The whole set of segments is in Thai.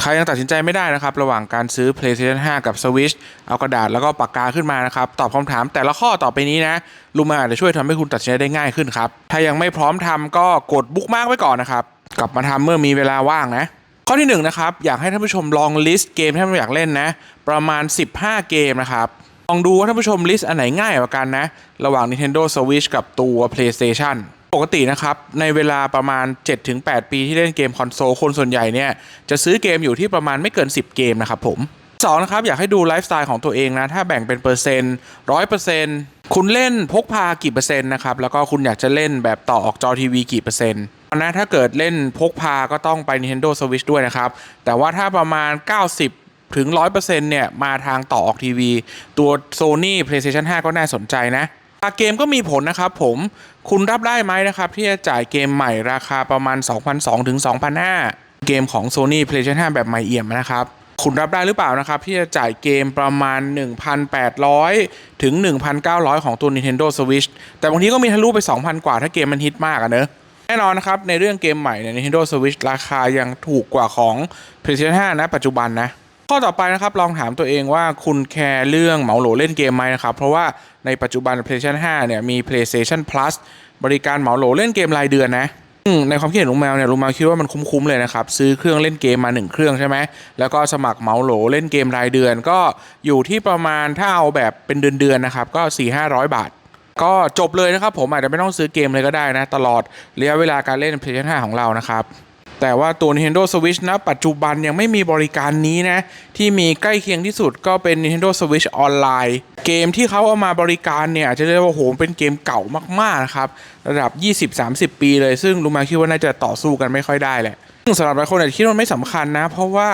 ใครยังตัดสินใจไม่ได้นะครับ ระหว่างการซื้อ PlayStation 5 กับ Switch เอากระดาษแล้วก็ปากกาขึ้นมานะครับ ตอบคำถามแต่ละข้อต่อไปนี้นะลุงมาอาจจะช่วยทำให้คุณตัดสินใจได้ง่ายขึ้นครับ ถ้ายังไม่พร้อมทำก็กดบุ๊กมาร์กไว้ก่อนนะครับ กลับมาทำเมื่อมีเวลาว่างนะข้อที่หนึ่งนะครับ อยากให้ท่านผู้ชมลองลิสต์เกมที่ท่านอยากเล่นนะ ประมาณ 15 เกมนะครับ ลองดูว่าท่านผู้ชมลิสต์อันไหนง่ายกว่ากันนะ ระหว่าง Nintendo Switch กับตัว PlayStation ปกตินะครับในเวลาประมาณ 7-8 ปีที่เล่นเกมคอนโซลคนส่วนใหญ่เนี่ยจะซื้อเกมอยู่ที่ประมาณไม่เกิน 10 เกมนะครับผมสองนะครับอยากให้ดูไลฟ์สไตล์ของตัวเองนะ ถ้าแบ่งเป็นเปอร์เซ็นต์ร้อยเปอร์เซ็นต์คุณเล่นพกพากี่เปอร์เซ็นต์นะครับ แล้วก็คุณอยากจะเล่นแบบต่อออกจอทีวีกี่เปอร์เซ็นต์นะถ้าเกิดเล่นพกพาก็ต้องไป Nintendo Switch ด้วยนะครับ แต่ว่าถ้าประมาณ 90 ถึง 100%เนี่ย มาทางต่อออกทีวี ตัว Sony PlayStation 5 ก็น่าสนใจนะาคาเกมก็มีผลนะครับผมคุณรับได้ไหมนะครับ ที่จะจ่ายเกมใหม่ราคาประมาณ 2,200ถึง2,500 เกมของ Sony PlayStation 5 แบบใหม่เอี่ยมนะครับคุณรับได้หรือเปล่านะครับ ที่จะจ่ายเกมประมาณ 1,800 ถึง 1,900 ของตัว Nintendo Switch แต่บางทีก็มีทะลุไป 2,000 กว่าถ้าเกมมันฮิตมากอะเนอะแน่นอนนะครับ ในเรื่องเกมใหม่เนี่ย Nintendo Switch ราคายังถูกกว่าของ PlayStation 5 นะปัจจุบันนะ ข้อต่อไปนะครับลองถามตัวเองว่าคุณแคร์เรื่องเหมาโหลเล่นเกมไหมนะครับ เพราะว่าในปัจจุบัน PlayStation 5 เนี่ยมี PlayStation Plus บริการเหมาโหลเล่นเกมรายเดือนนะในความคิดเห็นลุงแมวเนี่ยลุงแมวคิดว่ามันคุ้มๆเลยนะครับซื้อเครื่องเล่นเกมมา 1 เครื่องใช่ไหมแล้วก็สมัครเหมาโหลเล่นเกมรายเดือน ก็อยู่ที่ประมาณถ้าเอาแบบเป็นเดือนๆนะครับก็ 4-500 บาท ก็จบเลยนะครับผมอาจจะไม่ต้องซื้อเกมเลยก็ได้นะ ตลอดระยะเวลาการเล่น PlayStation 5 ของเรานะครับ แต่ว่าตัว Nintendo Switch นะปัจจุบันยังไม่มีบริการนี้นะ ที่มีใกล้เคียงที่สุดก็เป็น Nintendo Switch ออนไลน์เกมที่เขาเอามาบริการเนี่ยอาจจะเรียกว่าโหเป็นเกมเก่ามากๆนะครับระดับ 20-30 ปีเลย ซึ่งลุงมาคิดว่าน่าจะต่อสู้กันไม่ค่อยได้แหละซึ่งสำหรับหลายคนอาจจะคิดว่าไม่สำคัญนะ เพราะว่า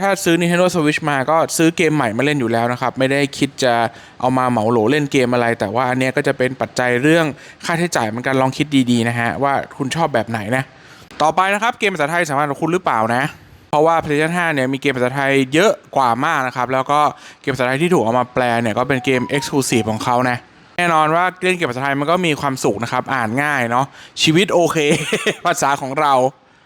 ถ้าซื้อ Nintendo Switch มาก็ซื้อเกมใหม่มาเล่นอยู่แล้วนะครับ ไม่ได้คิดจะเอามาเหมาโหลเล่นเกมอะไร แต่ว่าอันเนี้ยก็จะเป็นปัจจัยเรื่องค่าใช้จ่ายเหมือนกันลองคิดดีๆนะฮะว่าคุณชอบแบบไหนนะ ต่อไปนะครับเกมภาษาไทยสามารถกับคุณหรือเปล่านะ เพราะว่า PlayStation 5 เนี่ยมีเกมภาษาไทยเยอะกว่ามากนะครับ แล้วก็เกมภาษาไทยที่ถูกเอามาแปลเนี่ยก็เป็นเกม Exclusive ของเขานะแน่นอนว่าเล่นเกมภาษาไทยมันก็มีความสุขนะครับ อ่านง่ายเนาะชีวิตโอเค ภาษาของเรา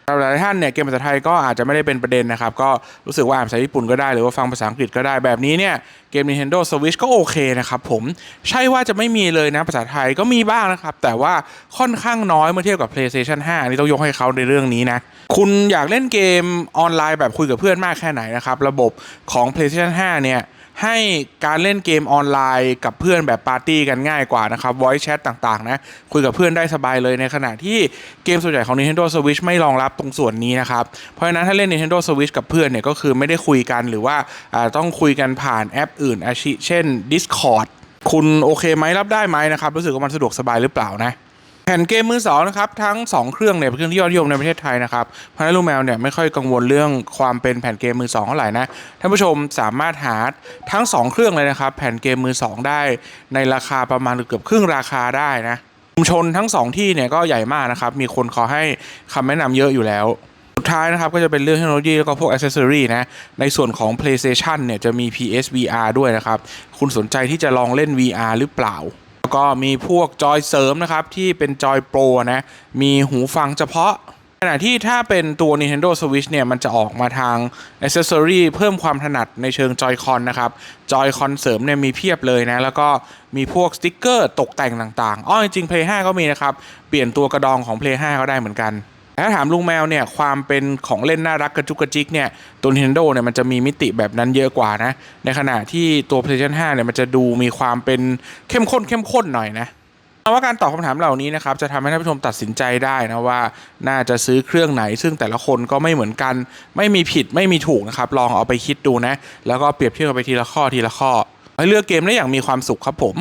หรับหลายท่านเนี่ยเกมภาษาไทยก็อาจจะไม่ได้เป็นประเด็นนะครับ ก็รู้สึกว่าอ่านภาษาญี่ปุ่นก็ได้หรือว่าฟังภาษาอังกฤษก็ได้แบบนี้เนี่ยเกม Nintendo Switch ก็โอเคนะครับผมใช่ว่าจะไม่มีเลยนะภาษาไทยก็มีบ้างนะครับ แต่ว่าค่อนข้างน้อยเมื่อเทียบกับ PlayStation 5นนี้ต้องยกให้เขาในเรื่องนี้นะ คุณอยากเล่นเกมออนไลน์แบบคุยกับเพื่อนมากแค่ไหนนะครับ ระบบของ PlayStation 5 เนี่ย ให้การเล่นเกมออนไลน์กับเพื่อนแบบปาร์ตี้กันง่ายกว่านะครับ voice chat ต่างๆ นะ คุยกับเพื่อนได้สบายเลยในขณะที่เกมส่วนใหญ่ของ Nintendo Switch ไม่รองรับตรงส่วนนี้นะครับ เพราะฉะนั้นถ้าเล่น Nintendo Switch กับเพื่อนเนี่ยก็คือไม่ได้คุยกันหรือว่าต้องคุยกันผ่านแอปอื่นอาชิเช่น Discord คุณโอเคไหมรับได้ไหมนะครับ รู้สึกว่ามันสะดวกสบายหรือเปล่านะ แผ่นเกมมือสองนะครับทั้ง 2 เครื่องเนี่ยเป็นเครื่องที่ยอดนิยมในประเทศไทยนะครับพาะฉะนั้นลูกแมวเนี่ยไม่ค่อยกังวลเรื่องความเป็นแผ่นเกมมือสองเท่าไหร่นะท่านผู้ชมสามารถหาทั้ง 2 เครื่องเลยนะครับแผ่นเกมมือสองได้ในราคาประมาณเกือบครึ่งราคาได้นะชุมชนทั้ง 2 ที่เนี่ยก็ใหญ่มากนะครับมีคนขอให้คำแนะนำเยอะอยู่แล้วสุดท้ายนะครับก็จะเป็นเรื่องเทคโนโลยีแล้วก็พวกอ c เซสซอรีนะในส่วนของ PlayStation เนี่ยจะมี PSVR ด้วยนะครับ คุณสนใจที่จะลองเล่น VR หรือเปล่า แล้วก็มีพวกจอยเสริมนะครับที่เป็นจอยโปรนะมีหูฟังเฉพาะ ขณะที่ถ้าเป็นตัว Nintendo Switch เนี่ยมันจะออกมาทาง Accessory เพิ่มความถนัดในเชิงจอยคอนนะครับจอยคอนเสริมเนี่ยมีเพียบเลยนะแล้วก็มีพวกสติกเกอร์ตกแต่งต่างๆ อ้อจริงๆ Play 5 ก็มีนะครับ เปลี่ยนตัวกระดองของ Play 5 ก็ได้เหมือนกัน ถ้าถามลุงแมวเนี่ยความเป็นของเล่นน่ารักกระจุกกระจิกเนี่ยตัว Nintendo เนี่ยมันจะมีมิติแบบนั้นเยอะกว่านะ ในขณะที่ตัว PlayStation 5เนี่ยมันจะดูมีความเป็นเข้มข้นเข้มข้นหน่อยนะเอาว่าการตอบคำถามเหล่านี้นะครับจะทำให้ท่านผู้ชมตัดสินใจได้นะว่าน่าจะซื้อเครื่องไหน ซึ่งแต่ละคนก็ไม่เหมือนกัน ไม่มีผิดไม่มีถูกนะครับลองเอาไปคิดดูนะ แล้วก็เปรียบเทียบกันไปทีละข้อทีละข้อให้เลือกเกมได้อย่างมีความสุขครับผม